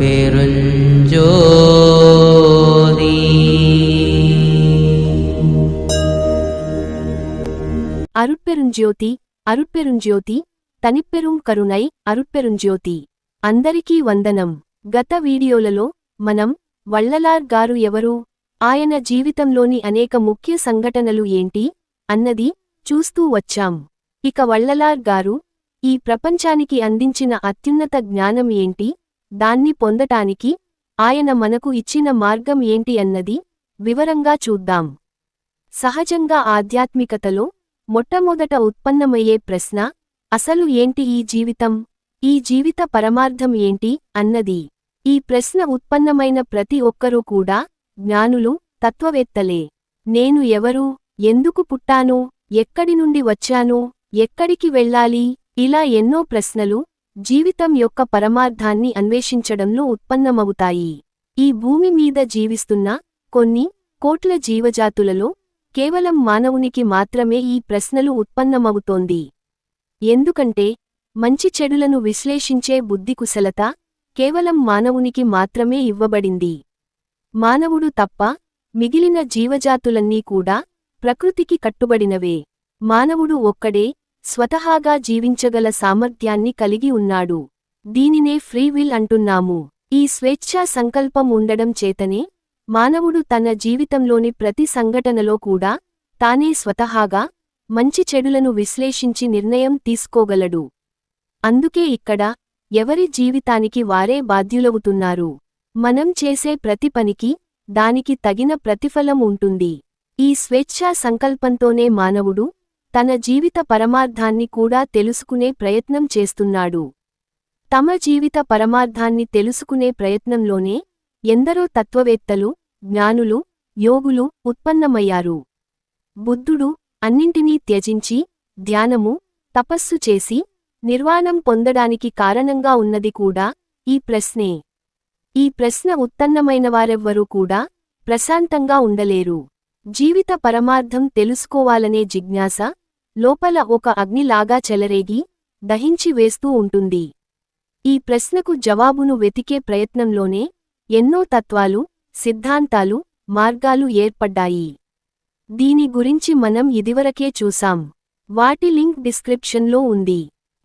பெருஞ்சோதி அருட்பெருஞ்சோதி అరుట్పెరుంజ్యోతి తనిప్పెరుం కరుణై అరుట్పెరుంజ్యోతి అందరికీ వందనం. గత వీడియోలలో మనం వళ్ళలార్ గారు ఎవరు? ఆయన జీవితంలోని అనేక ముఖ్య సంఘటనలు ఏంటి? అన్నది చూస్తూ వచ్చాం. ఇక వళ్ళలార్ గారు ఈ ప్రపంచానికి అందించిన అత్యున్నత జ్ఞానం ఏంటి? దాన్ని పొందటానికి ఆయన మనకు ఇచ్చిన మార్గం ఏంటి అన్నది వివరంగా చూద్దాం. సహజంగా ఆధ్యాత్మికతలో మొట్టమొదట ఉత్పన్నమయ్యే ప్రశ్న అసలు ఏంటి ఈ జీవితం? ఈ జీవిత పరమార్థం ఏంటి? అన్నది. ఈ ప్రశ్న ఉత్పన్నమైన ప్రతి ఒక్కరూ కూడా జ్ఞానులు తత్వవేత్తలే. నేను ఎవరు? ఎందుకు పుట్టాను? ఎక్కడి నుండి వచ్చాను? ఎక్కడికి వెళ్ళాలి? ఇలా ఎన్నో ప్రశ్నలు జీవితం యొక్క పరమార్థాన్ని అన్వేషించడంలో ఉత్పన్నమవుతాయి. ఈ భూమి మీద జీవిస్తున్న కొన్ని కోట్ల జీవజాతులలో కేవలం మానవునికి మాత్రమే ఈ ప్రశ్నలు ఉత్పన్నమవుతోంది. ఎందుకంటే మంచి చెడులను విశ్లేషించే బుద్ధి కుశలత కేవలం మానవునికి మాత్రమే ఇవ్వబడింది. మానవుడు తప్ప మిగిలిన జీవజాతులన్నీ కూడా ప్రకృతికి కట్టుబడినవే. మానవుడు ఒక్కడే స్వతహాగా జీవించగల సామర్థ్యాన్ని కలిగి ఉన్నాడు. దీనినే ఫ్రీ విల్ అంటున్నాము. ఈ స్వేచ్ఛా సంకల్పం ఉండడం చేతనే మానవుడు తన జీవితంలోని ప్రతి సంఘటనలో కూడా తానే స్వతహాగా మంచి చెడులను విశ్లేషించి నిర్ణయం తీసుకోగలడు. అందుకే ఇక్కడ ఎవరి జీవితానికి వారే బాధ్యులవుతున్నారు. మనం చేసే ప్రతి పనికి దానికి తగిన ప్రతిఫలం ఉంటుంది. ఈ స్వేచ్ఛా సంకల్పంతోనే మానవుడు తన జీవిత పరమార్థాన్ని కూడా తెలుసుకునే ప్రయత్నం చేస్తున్నాడు. తమ జీవిత పరమార్థాన్ని తెలుసుకునే ప్రయత్నంలోనే ఎందరో తత్వవేత్తలు జ్ఞానులు యోగులు ఉత్పన్నమయ్యారు. బుద్ధుడు అన్నింటినీ త్యజించి ధ్యానము తపస్సు చేసి నిర్వాణం పొందడానికి కారణంగా ఉన్నది కూడా ఈ ప్రశ్నే. ఈ ప్రశ్న ఉత్పన్నమైనవారెవ్వరూ కూడా ప్రశాంతంగా ఉండలేరు. జీవిత పరమార్థం తెలుసుకోవాలనే జిజ్ఞాస లోపల ఒక అగ్నిలాగా చెలరేగి దహించి వేస్తూ ఉంటుంది. ఈ ప్రశ్నకు జవాబును వెతికే ప్రయత్నంలోనే ఎన్నో తత్వాలు సిద్ధాంతాలు మార్గాలు ఏర్పడ్డాయి. దీని గురించి మనం ఇదివరకే చూసాం వాటి లింక్ డిస్క్రిప్షన్లో ఉంది.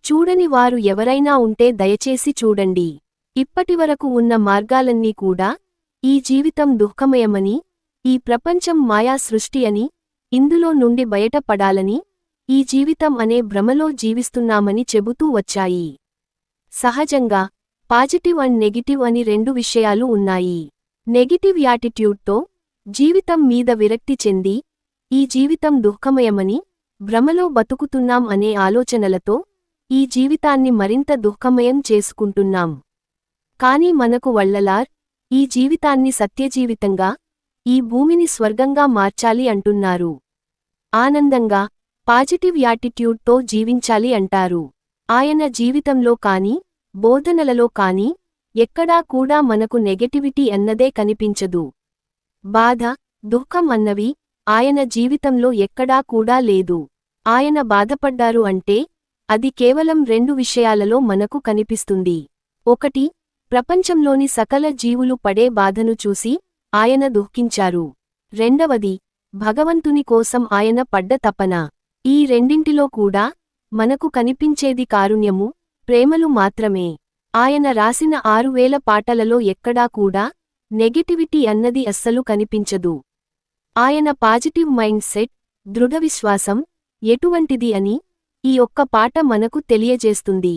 చూడని వారు ఎవరైనా ఉంటే దయచేసి చూడండి. ఇప్పటివరకు ఉన్న మార్గాలన్నీ కూడా ఈ జీవితం దుఃఖమయమని ఈ ప్రపంచం మాయా సృష్టి అని ఇందులో నుండి బయటపడాలని ఈ జీవితం అనే భ్రమలో జీవిస్తున్నామని చెబుతూ వచ్చాయి. సహజంగా పాజిటివ్ అండ్ నెగిటివ్ అని రెండు విషయాలు ఉన్నాయి. నెగిటివ్ యాటిట్యూడ్తో జీవితం మీద విరక్తి చెంది ఈ జీవితం దుఃఖమయమని భ్రమలో బతుకుతున్నాం అనే ఆలోచనలతో ఈ జీవితాన్ని మరింత దుఃఖమయం చేసుకుంటున్నాం. కాని మనకు వళ్ళలార్ ఈ జీవితాన్ని సత్యజీవితంగా ఈ భూమిని స్వర్గంగా మార్చాలి అంటున్నారు. ఆనందంగా పాజిటివ్ యాటిట్యూడ్తో జీవించాలి అంటారు. ఆయన జీవితంలో కాని బోధనలలో కాని ఎక్కడా కూడా మనకు నెగటివిటీ అన్నదే కనిపించదు. బాధ దుఃఖం అన్నవి ఆయన జీవితంలో ఎక్కడా కూడా లేదు. ఆయన బాధపడ్డారు అంటే అది కేవలం రెండు విషయాలలో మనకు కనిపిస్తుంది. ఒకటి ప్రపంచంలోని సకల జీవులు పడే బాధను చూసి ఆయన దుఃఖించారు. రెండవది భగవంతుని కోసం ఆయన పడ్డ తపన. ఈ రెండింటిలో కూడా మనకు కనిపించేది కారుణ్యము ప్రేమలు మాత్రమే. ఆయన రాసిన ఆరువేల పాటలలో ఎక్కడా కూడా నెగటివిటీ అన్నది అస్సలు కనిపించదు. ఆయన పాజిటివ్ మైండ్ సెట్ దృఢవిశ్వాసం ఎటువంటిది అని ఈ ఒక్క పాట మనకు తెలియజేస్తుంది.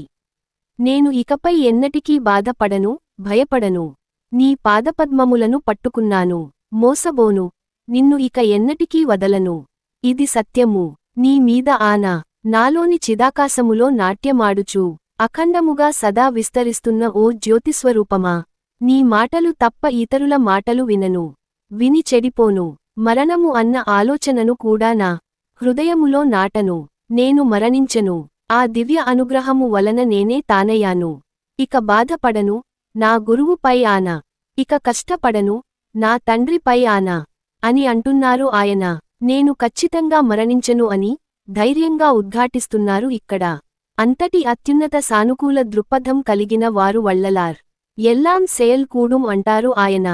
నేను ఇకపై ఎన్నటికీ బాధపడను భయపడను. నీ పాదపద్మములను పట్టుకున్నాను. మోసబోను. నిన్ను ఇక ఎన్నటికీ వదలను. ఇది సత్యము. నీ మీద ఆనా నాలోని చిదాకాశములో నాట్యమాడుచు. అఖండముగా సదా విస్తరిస్తున్న ఓ జ్యోతిస్వరూపమా. నీ మాటలు తప్ప ఇతరుల మాటలు వినను. విని చెడిపోను. మరణము అన్న ఆలోచనను కూడా నా హృదయములో నాటను. నేను మరణించను. ఆ దివ్య అనుగ్రహము వలన నేనే తానయ్యాను. ఇక బాధపడను. నా గురువుపై ఆన. ఇక కష్టపడను. నా తండ్రిపై ఆన. అని అంటున్నారు ఆయన. నేను ఖచ్చితంగా మరణించను అని ధైర్యంగా ఉద్ఘాటిస్తున్నారు ఇక్కడ. అంతటి అత్యున్నత సానుకూల దృక్పథం కలిగిన వారు వళ్ళలార్ ఎల్లాం సేల్ కూడుం అంటారు ఆయన.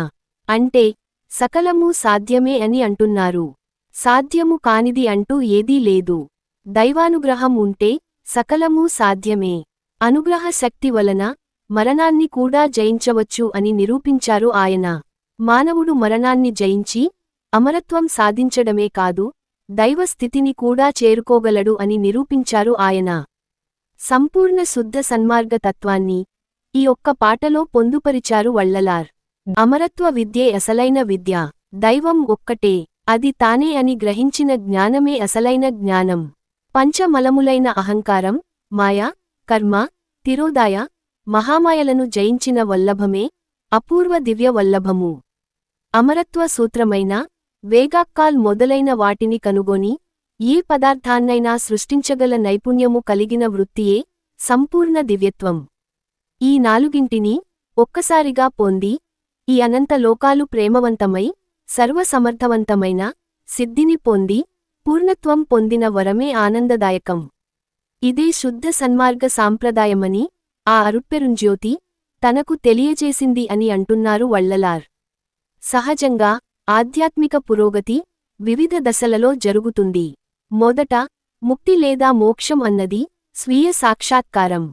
అంటే సకలమూ సాధ్యమే అని అంటున్నారు. సాధ్యము కానిది అంటూ ఏదీ లేదు. దైవానుగ్రహం ఉంటే సకలమూ సాధ్యమే. అనుగ్రహ శక్తి వలన మరణాన్ని కూడా జయించవచ్చు అని నిరూపించారు ఆయన. మానవుడు మరణాన్ని జయించి అమరత్వం సాధించడమే కాదు దైవ స్థితిని కూడా చేరుకోగలడు అని నిరూపించారు ఆయన. సంపూర్ణ శుద్ధ సన్మార్గ తత్వాన్ని ఈ ఒక్క పాటలో పొందుపరిచారు వళ్ళలార్ అమరత్వ విద్యే అసలైన విద్య. దైవం ఒక్కటే. అది తానే అని గ్రహించిన జ్ఞానమే అసలైన జ్ఞానం. పంచమలములైన అహంకారం మాయ కర్మ తిరోదాయ మహామాయలను జయించిన వల్లభమే అపూర్వ దివ్య వల్లభము. అమరత్వ సూత్రమైన వేగాక్కాల్ మొదలైన వాటిని కనుగొని ఏ పదార్థాన్నైనా సృష్టించగల నైపుణ్యము కలిగిన వృత్తియే సంపూర్ణ దివ్యత్వం. ఈ నాలుగింటిని ఒక్కసారిగా పొంది ఈ అనంత లోకాలు ప్రేమవంతమై సర్వసమర్థవంతమైన సిద్ధిని పొంది పూర్ణత్వం పొందిన వరమే ఆనందదాయకం. ఇదే శుద్ధ సన్మార్గ సాంప్రదాయమని ఆ అరుప్పెరుంజ్యోతి తనకు తెలియజేసింది అని అంటున్నారు వళ్ళలార్ సహజంగా ఆధ్యాత్మిక పురోగతి వివిధ దశలలో జరుగుతుంది. మొదట ముక్తి లేదా మోక్షం అన్నది స్వీయ సాక్షాత్కారం.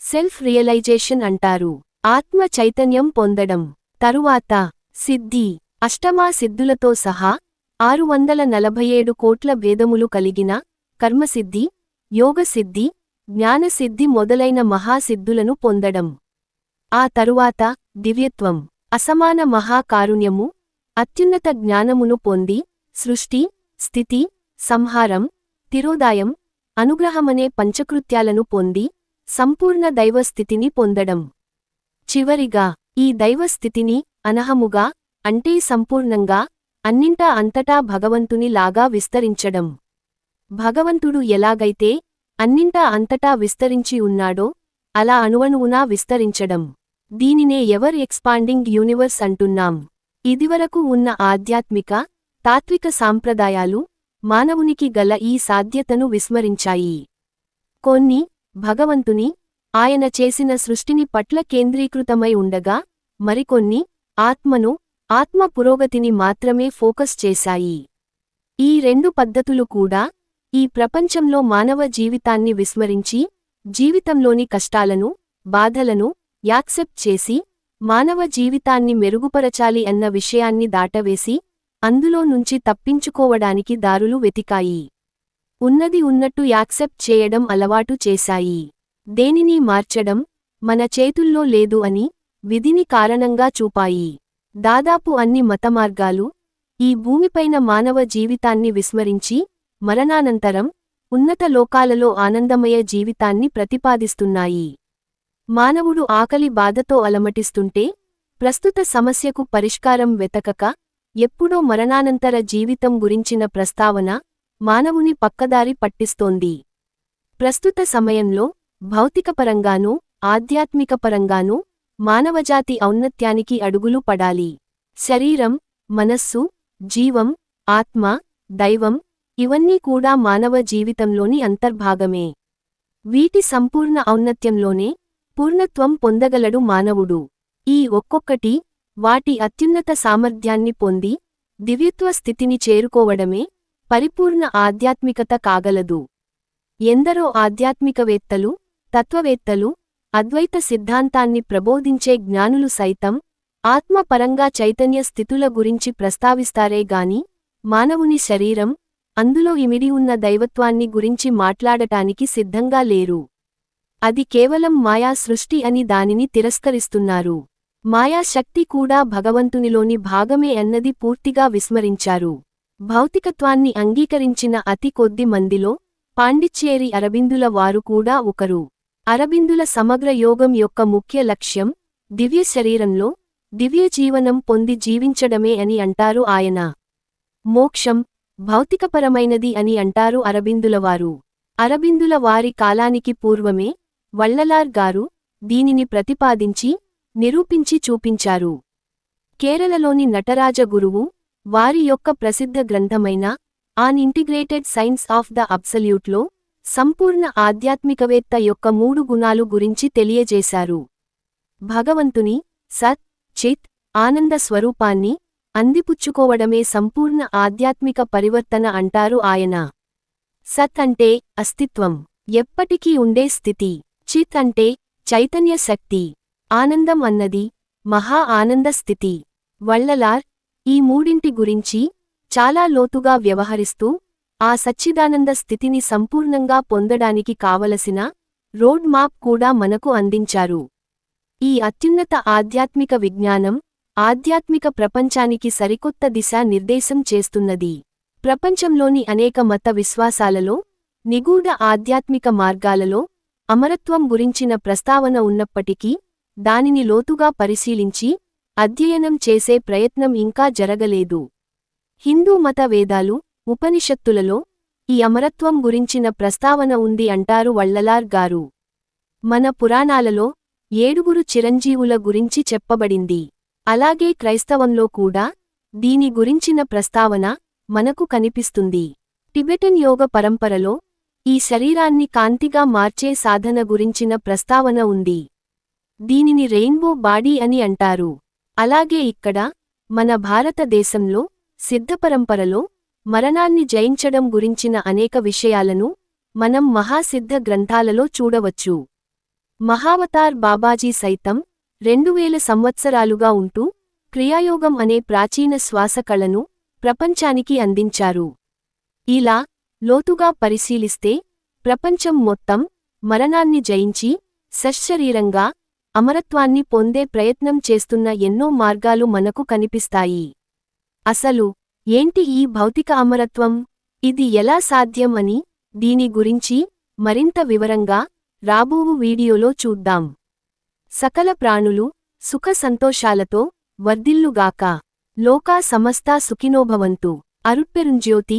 సెల్ఫ్ రియలైజేషన్ అంటారు. ఆత్మ చైతన్యం పొందడం. తరువాత సిద్ధి. అష్టమా సిద్ధులతో సహా ఆరు వందల నలభైయేడు కోట్ల వేదములు కలిగిన కర్మసిద్ధి యోగసిద్ధి జ్ఞానసిద్ధి మొదలైన మహాసిద్ధులను పొందడం. ఆ తరువాత దివ్యత్వం. అసమాన మహాకారుణ్యము అత్యున్నత జ్ఞానమును పొంది సృష్టి స్థితి సంహారం తిరోదాయం అనుగ్రహమనే పంచకృత్యాలను పొంది సంపూర్ణ దైవస్థితిని పొందడం. చివరిగా ఈ దైవస్థితిని అనహముగా అంటే సంపూర్ణంగా అన్నింటా అంతటా భగవంతుని లాగా విస్తరించడం. భగవంతుడు ఎలాగైతే అన్నింటా అంతటా విస్తరించి ఉన్నాడో అలా అణువణువునా విస్తరించడం. దీనినే ఎవర్ ఎక్స్పాండింగ్ యూనివర్స్ అంటున్నాం. ఇదివరకు ఉన్న ఆధ్యాత్మిక తాత్విక సాంప్రదాయాలు మానవునికి గల ఈ సాధ్యతను విస్మరించాయి. కొన్ని భగవంతుని ఆయన చేసిన సృష్టిని పట్ల కేంద్రీకృతమై ఉండగా మరికొన్ని ఆత్మను ఆత్మ పురోగతిని మాత్రమే ఫోకస్ చేశాయి. ఈ రెండు పద్ధతులు కూడా ఈ ప్రపంచంలో మానవ జీవితాన్ని విస్మరించి జీవితంలోని కష్టాలను బాధలను యాక్సెప్ట్ చేసి మానవ జీవితాన్ని మెరుగుపరచాలి అన్న విషయాన్ని దాటవేసి అందులో నుంచి తప్పించుకోవడానికి దారులు వెతికాయి. ఉన్నది ఉన్నట్టు యాక్సెప్ట్ చేయడం అలవాటు చేశాయి. దేనిని మార్చడం మన చేతుల్లో లేదు అని విధిని కారణంగా చూపాయి. దాదాపు అన్ని మతమార్గాలు ఈ భూమిపైన మానవ జీవితాన్ని విస్మరించి మరణానంతరం ఉన్నత లోకాలలో ఆనందమయ జీవితాన్ని ప్రతిపాదిస్తున్నాయి. మానవుడు ఆకలి బాధతో అలమటిస్తుంటే ప్రస్తుత సమస్యకు పరిష్కారం వెతకక ఎప్పుడో మరణానంతర జీవితం గురించిన ప్రస్తావన మానవుని పక్కదారి పట్టిస్తోంది. ప్రస్తుత సమయంలో భౌతికపరంగానూ ఆధ్యాత్మికపరంగానూ మానవజాతి ఔన్నత్యానికి అడుగులు పడాలి. శరీరం మనస్సు జీవం ఆత్మ దైవం ఇవన్నీ కూడా మానవ జీవితంలోని అంతర్భాగమే. వీటి సంపూర్ణ ఔన్నత్యంలోనే పూర్ణత్వం పొందగలడు మానవుడు. ఈ ఒక్కొక్కటి వాటి అత్యున్నత సామర్థ్యాన్ని పొంది దివ్యత్వ స్థితిని చేరుకోవడమే పరిపూర్ణ ఆధ్యాత్మికత కాగలదు. ఎందరో ఆధ్యాత్మికవేత్తలు తత్వవేత్తలు అద్వైత సిద్ధాంతాన్ని ప్రబోధించే జ్ఞానులు సైతం ఆత్మపరంగా చైతన్య స్థితుల గురించి ప్రస్తావిస్తారే గాని మానవుని శరీరం అందులో ఇమిడి ఉన్న దైవత్వాన్ని గురించి మాట్లాడటానికి సిద్ధంగా లేరు. అది కేవలం మాయా సృష్టి అని దానిని తిరస్కరిస్తున్నారు. మాయా శక్తి కూడా భగవంతునిలోని భాగమే అన్నది పూర్తిగా విస్మరించారు. భౌతికత్వాన్ని అంగీకరించిన అతి కొద్ది మందిలో పాండిచ్చేరి అరబిందుల వారు కూడా ఒకరు. అరబిందుల సమగ్ర యోగం యొక్క ముఖ్య లక్ష్యం దివ్య శరీరంలో దివ్య జీవనం పొంది జీవించడమే అని అంటారు ఆయన. మోక్షం భౌతికపరమైనది అని అంటారు అరబిందులవారు అరబిందుల వారి కాలానికి పూర్వమే వళ్ళలార్ గారు దీనిని ప్రతిపాదించి నిరూపించి చూపించారు. కేరళలోని నటరాజ గురువు వారి యొక్క ప్రసిద్ధ గ్రంథమైన on integrated science of the అబ్సల్యూట్లో సంపూర్ణ ఆధ్యాత్మికవేత్త యొక్క మూడు గుణాలు గురించి తెలియజేశారు. భగవంతుని సత్ చిత్ ఆనంద స్వరూపాన్ని అందిపుచ్చుకోవడమే సంపూర్ణ ఆధ్యాత్మిక పరివర్తన అంటారు ఆయన. సత్ అంటే అస్తిత్వం ఎప్పటికీ ఉండే స్థితి. చిత్ అంటే చైతన్య శక్తి ఆనందం అన్నది మహా ఆనంద స్థితి. వళ్ళలార్ ఈ మూడింటి గురించి చాలా లోతుగా వ్యవహరిస్తూ ఆ సచ్చిదానంద స్థితిని సంపూర్ణంగా పొందడానికి కావలసిన రోడ్ మాప్ కూడా మనకు అందించారు. ఈ అత్యున్నత ఆధ్యాత్మిక విజ్ఞానం ఆధ్యాత్మిక ప్రపంచానికి సరికొత్త దిశ నిర్దేశం చేస్తున్నది. ప్రపంచంలోని అనేక మత విశ్వాసాలలో నిగూఢ ఆధ్యాత్మిక మార్గాలలో అమరత్వం గురించిన ప్రస్తావన ఉన్నప్పటికీ దానిని లోతుగా పరిశీలించి అధ్యయనం చేసే ప్రయత్నం ఇంకా జరగలేదు. హిందూ మత వేదాలు ఉపనిషత్తులలో ఈ అమరత్వం గురించిన ప్రస్తావన ఉంది అంటారు వళ్ళలార్ గారు. మన పురాణాలలో ఏడుగురు చిరంజీవుల గురించి చెప్పబడింది. అలాగే క్రైస్తవంలో కూడా దీని గురించిన ప్రస్తావన మనకు కనిపిస్తుంది. టిబెటన్ యోగ పరంపరలో ఈ శరీరాన్ని కాంతిగా మార్చే సాధన గురించిన ప్రస్తావన ఉంది. దీనిని రెయిన్బో బాడీ అని అంటారు. అలాగే ఇక్కడ మన భారతదేశంలో సిద్ధపరంపరలో మరణాన్ని జయించడం గురించిన అనేక విషయాలను మనం మహాసిద్ధ గ్రంథాలలో చూడవచ్చు. మహావతార్ బాబాజీ సైతం రెండువేల సంవత్సరాలుగా ఉంటూ క్రియాయోగం అనే ప్రాచీన శ్వాసకళను ప్రపంచానికి అందించారు. ఇలా లోతుగా పరిశీలిస్తే ప్రపంచం మొత్తం మరణాన్ని జయించి సశ్శరీరంగా అమరత్వాన్ని పొందే ప్రయత్నం చేస్తున్న ఎన్నో మార్గాలు మనకు కనిపిస్తాయి. అసలు ఏంటి ఈ భౌతిక అమరత్వం? ఇది ఎలా సాధ్యం అని దీని గురించి మరింత వివరంగా రాబోవు వీడియోలో చూద్దాం. సకల ప్రాణులు సుఖ సంతోషాలతో వర్ధిల్లుగాక. లోకా సమస్తా సుఖినోభవంతు అరుట్పెరుంజ్యోతి